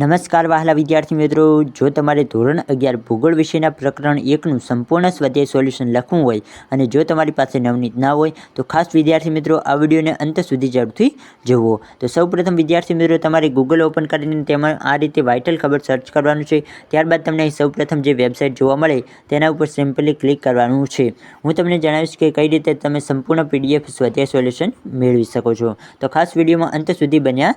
નમસ્કાર વહાલા વિદ્યાર્થી મિત્રો. જો તમારે ધોરણ અગિયાર ભૂગોળ વિષયના પ્રકરણ એકનું સંપૂર્ણ સ્વાધ્યાય સોલ્યુશન લખવું હોય અને જો તમારી પાસે નવનીત ના હોય, તો ખાસ વિદ્યાર્થી મિત્રો, આ વિડીયોને અંત સુધી જરૂરથી જુઓ. તો સૌપ્રથમ વિદ્યાર્થી મિત્રો, તમારે ગૂગલ ઓપન કરીને તેમાં આ રીતે વાઇટલ ખબર સર્ચ કરવાનું છે. ત્યારબાદ તમને સૌપ્રથમ જે વેબસાઇટ જોવા મળે, તેના ઉપર સિમ્પલી ક્લિક કરવાનું છે. હું તમને જણાવીશ કે કઈ રીતે તમે સંપૂર્ણ પીડીએફ સ્વાધ્યાય સોલ્યુશન મેળવી શકો છો. તો ખાસ વિડીયોમાં અંત સુધી બન્યા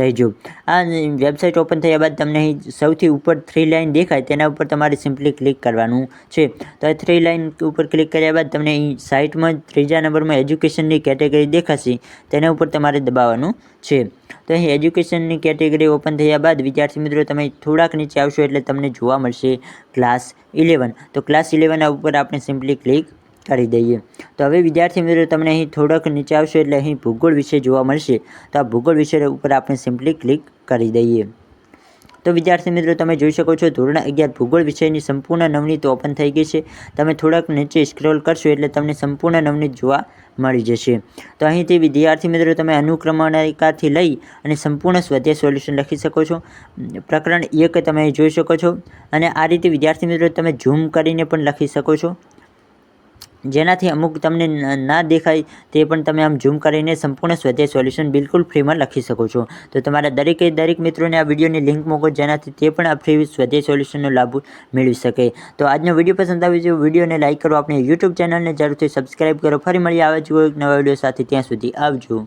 રહેજો આ વેબસાઇટ ઓપન થયા બાદ તમને અહીં સૌથી ઉપર થ્રી લાઇન દેખાય, તેના ઉપર તમારે સિમ્પલી ક્લિક કરવાનું છે. તો આ થ્રી લાઇન ઉપર ક્લિક કર્યા બાદ તમને અહીં સાઇટમાં ત્રીજા નંબરમાં એજ્યુકેશનની કેટેગરી દેખાશે, તેના ઉપર તમારે દબાવવાનું છે. તો અહીં એજ્યુકેશનની કેટેગરી ઓપન થયા બાદ વિદ્યાર્થી મિત્રો, તમે થોડાક નીચે આવશો એટલે તમને જોવા મળશે ક્લાસ ઇલેવન તો ક્લાસ ઇલેવન ઉપર આપણે સિમ્પલી ક્લિક કરી દઈએ. તો હવે વિદ્યાર્થી મિત્રો, તમને અહીં થોડોક નીચે આવશો એટલે અહીં ભૂગોળ વિશે જોવા મળશે. તો આ ભૂગોળ વિષય ઉપર આપણે સિમ્પલી ક્લિક કરી દઈએ. તો વિદ્યાર્થી મિત્રો, તમે જોઈ શકો છો ધોરણ અગિયાર ભૂગોળ વિષયની સંપૂર્ણ નવનીત ઓપન થઈ ગઈ છે. તમે થોડાક નીચે સ્ક્રોલ કરશો એટલે તમને સંપૂર્ણ નવનીત જોવા મળી જશે. તો અહીંથી વિદ્યાર્થી મિત્રો, તમે અનુક્રમણિકાથી લઈ અને સંપૂર્ણ સ્વાધ્યાય સોલ્યુશન લખી શકો છો. પ્રકરણ એક તમે જોઈ શકો છો. અને આ રીતે વિદ્યાર્થી મિત્રો, તમે ઝૂમ કરીને પણ લખી શકો છો. જેનાથી અમુક તમને ના દેખાય તે પણ તમે આમ ઝૂમ કરીને સંપૂર્ણ સ્વતે સોલ્યુશન બિલકુલ ફ્રીમાં લખી શકો છો. તો તમારા દરેકે દરેક મિત્રોને આ વિડીયોની લિંક મોકો જેનાથી તે પણ આ ફ્રી સ્વતે સોલ્યુશનનો લાભ મેળવી શકે. તો આજનો વીડિયો પસંદ આવ્યો છે, વિડીયોને લાઇક કરો, આપણી યુટ્યુબ ચેનલને જરૂરથી સબસ્ક્રાઇબ કરો. ફરી મળી આવે જ એક નવા વીડિયો સાથે ત્યાં સુધી આવજો.